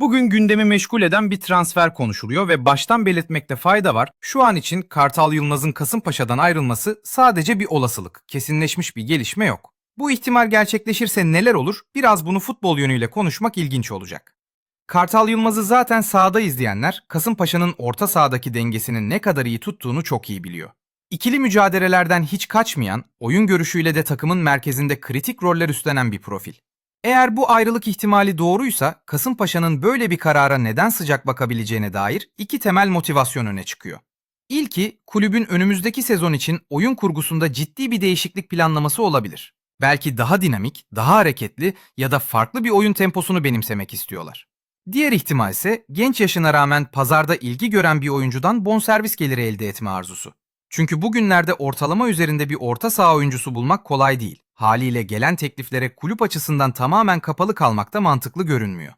Bugün gündemi meşgul eden bir transfer konuşuluyor ve baştan belirtmekte fayda var. Şu an için Kartal Yılmaz'ın Kasımpaşa'dan ayrılması sadece bir olasılık. Kesinleşmiş bir gelişme yok. Bu ihtimal gerçekleşirse neler olur? Biraz bunu futbol yönüyle konuşmak ilginç olacak. Kartal Yılmaz'ı zaten sahada izleyenler Kasımpaşa'nın orta sahadaki dengesinin ne kadar iyi tuttuğunu çok iyi biliyor. İkili mücadelelerden hiç kaçmayan, oyun görüşüyle de takımın merkezinde kritik roller üstlenen bir profil. Eğer bu ayrılık ihtimali doğruysa Kasımpaşa'nın böyle bir karara neden sıcak bakabileceğine dair iki temel motivasyon öne çıkıyor. İlki kulübün önümüzdeki sezon için oyun kurgusunda ciddi bir değişiklik planlaması olabilir. Belki daha dinamik, daha hareketli ya da farklı bir oyun temposunu benimsemek istiyorlar. Diğer ihtimal ise genç yaşına rağmen pazarda ilgi gören bir oyuncudan bonservis geliri elde etme arzusu. Çünkü bugünlerde ortalama üzerinde bir orta saha oyuncusu bulmak kolay değil. Haliyle gelen tekliflere kulüp açısından tamamen kapalı kalmak da mantıklı görünmüyor.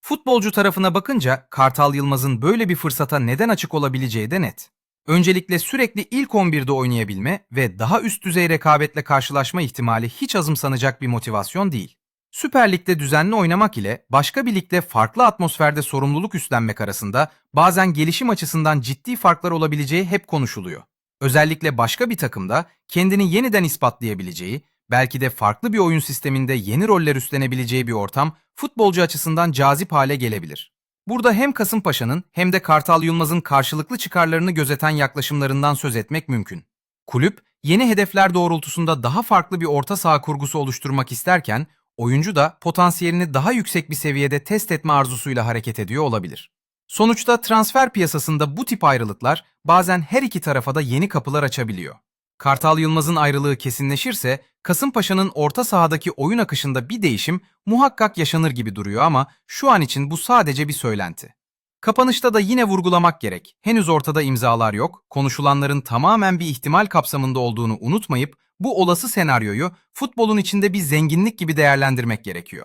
Futbolcu tarafına bakınca Kartal Yılmaz'ın böyle bir fırsata neden açık olabileceği de net. Öncelikle sürekli ilk 11'de oynayabilme ve daha üst düzey rekabetle karşılaşma ihtimali hiç azımsanacak bir motivasyon değil. Süper Lig'de düzenli oynamak ile başka bir ligde farklı atmosferde sorumluluk üstlenmek arasında bazen gelişim açısından ciddi farklar olabileceği hep konuşuluyor. Özellikle başka bir takımda kendini yeniden ispatlayabileceği, belki de farklı bir oyun sisteminde yeni roller üstlenebileceği bir ortam futbolcu açısından cazip hale gelebilir. Burada hem Kasımpaşa'nın hem de Kartal Yılmaz'ın karşılıklı çıkarlarını gözeten yaklaşımlarından söz etmek mümkün. Kulüp, yeni hedefler doğrultusunda daha farklı bir orta saha kurgusu oluşturmak isterken, oyuncu da potansiyelini daha yüksek bir seviyede test etme arzusuyla hareket ediyor olabilir. Sonuçta transfer piyasasında bu tip ayrılıklar bazen her iki tarafa da yeni kapılar açabiliyor. Kartal Yılmaz'ın ayrılığı kesinleşirse Kasımpaşa'nın orta sahadaki oyun akışında bir değişim muhakkak yaşanır gibi duruyor ama şu an için bu sadece bir söylenti. Kapanışta da yine vurgulamak gerek. Henüz ortada imzalar yok, konuşulanların tamamen bir ihtimal kapsamında olduğunu unutmayıp bu olası senaryoyu futbolun içinde bir zenginlik gibi değerlendirmek gerekiyor.